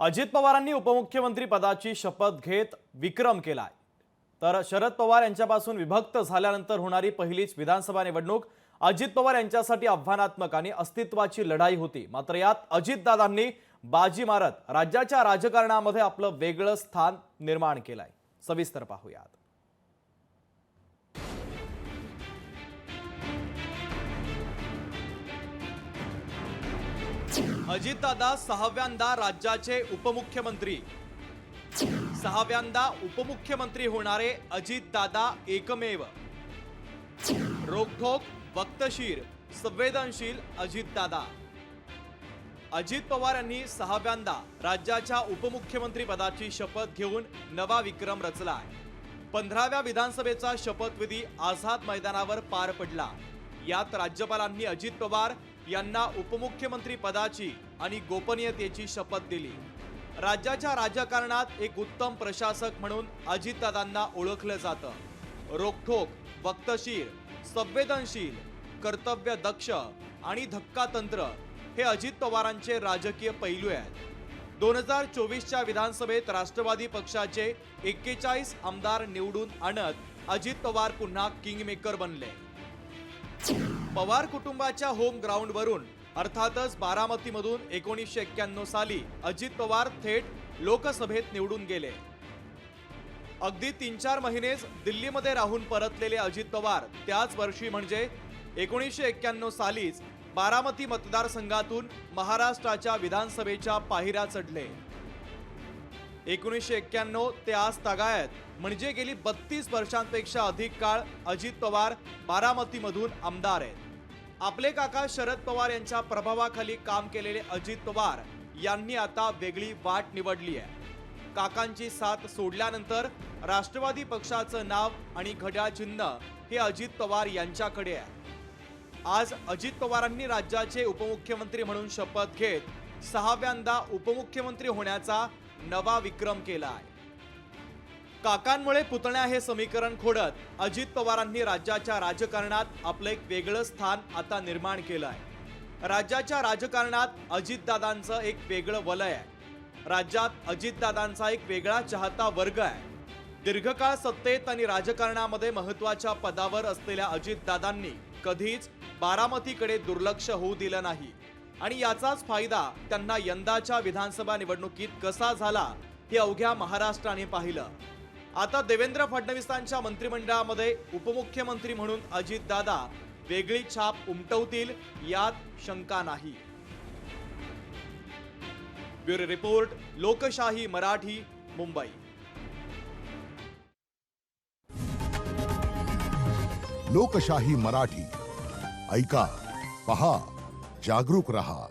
अजित पवारांनी उपमुख्यमंत्री पदाची शपथ घेत विक्रम केलाय. तर शरद पवार यांच्यापासून विभक्त झाल्यानंतर होणारी पहिलीच विधानसभा निवडणूक अजित पवार यांच्यासाठी आव्हानात्मक आणि अस्तित्वाची लढाई होती. मात्र यात अजितदादांनी बाजी मारत राज्याच्या राजकारणामध्ये आपलं वेगळं स्थान निर्माण केलंय. सविस्तर पाहूयात. अजितदादा सहाव्यांदा राज्याचे उपमुख्यमंत्री. सहाव्यांदा उपमुख्यमंत्री होणारे अजितदादा एकमेव. रोखोक वक्तशीर संवेदनशील अजितदादा. अजित पवार यांनी सहाव्यांदा राज्याच्या उपमुख्यमंत्री पदाची शपथ घेऊन नवा विक्रम रचलाय. पंधराव्या विधानसभेचा शपथविधी आझाद मैदानावर पार पडला. यात राज्यपालांनी अजित पवार यांना उपमुख्यमंत्री पदाची आणि गोपनीयतेची शपथ दिली. राज्याच्या राजकारणात एक उत्तम प्रशासक म्हणून अजितदादांना ओळखलं जातं. रोखोक वक्तशीर संवेदनशील कर्तव्य दक्ष आणि धक्कातंत्र हे अजित पवारांचे राजकीय पैलू आहेत. दोन हजार चोवीसच्या विधानसभेत राष्ट्रवादी पक्षाचे एक्केचाळीस आमदार निवडून आणत अजित पवार पुन्हा किंगमेकर बनले. पवार कुटुंबाच्या होम ग्राउंडवरून अर्थातच बारामतीमधून एकोणीसशे एक्क्याण्णव साली अजित पवार थेट लोकसभेत निवडून गेले. अगदी तीन चार महिनेच दिल्लीमध्ये राहून परतलेले अजित पवार त्याच वर्षी म्हणजे एकोणीसशे एक्क्याण्णव सालीच बारामती मतदारसंघातून महाराष्ट्राच्या विधानसभेच्या पाहिऱ्या चढले. एकोणीसशे एक्क्याण्णव ते आज तगायत. म्हणजे गेली बत्तीस वर्षांपेक्षा अधिक काळ अजित पवार बारामतीमधून आमदार आहेत. आपले काका शरद पवार यांच्या प्रभावाखाली काम केलेले अजित पवार यांनी आता वेगळी वाट निवडली आहे. काकांची साथ सोडल्यानंतर राष्ट्रवादी पक्षाचं नाव आणि घड्याळ चिन्ह हे अजित पवार यांच्याकडे आहे. आज अजित पवारांनी राज्याचे उपमुख्यमंत्री म्हणून शपथ घेत सहाव्यांदा उपमुख्यमंत्री होण्याचा नवा विक्रम केला आहे काकांमुळे पुतण्या हे समीकरण खोडत अजित पवारांनी राज्याच्या राजकारणात आपलं एक वेगळं स्थान आता निर्माण केलं आहे राज्याच्या राजकारणात अजितदादांचं एक वेगळं वलय आहे. राज्यात अजितदादांचा एक वेगळा चाहता वर्ग आहे. दीर्घकाळ सत्तेत आणि राजकारणामध्ये महत्त्वाच्या पदावर असलेल्या अजितदादांनी कधीच बारामतीकडे दुर्लक्ष होऊ दिलं नाही. आणि याचाच फायदा त्यांना यंदाच्या विधानसभा निवडणुकीत कसा झाला हे अवघ्या महाराष्ट्राने पाहिलं. आता देवेंद्र फडणवीसांच्या मंत्रिमंडळामध्ये उपमुख्यमंत्री म्हणून अजितदादा वेगळी छाप उमटवतील यात शंका नाही. ब्युरो रिपोर्ट लोकशाही मराठी मुंबई. लोकशाही मराठी. ऐका पहा. जागरूक रहा।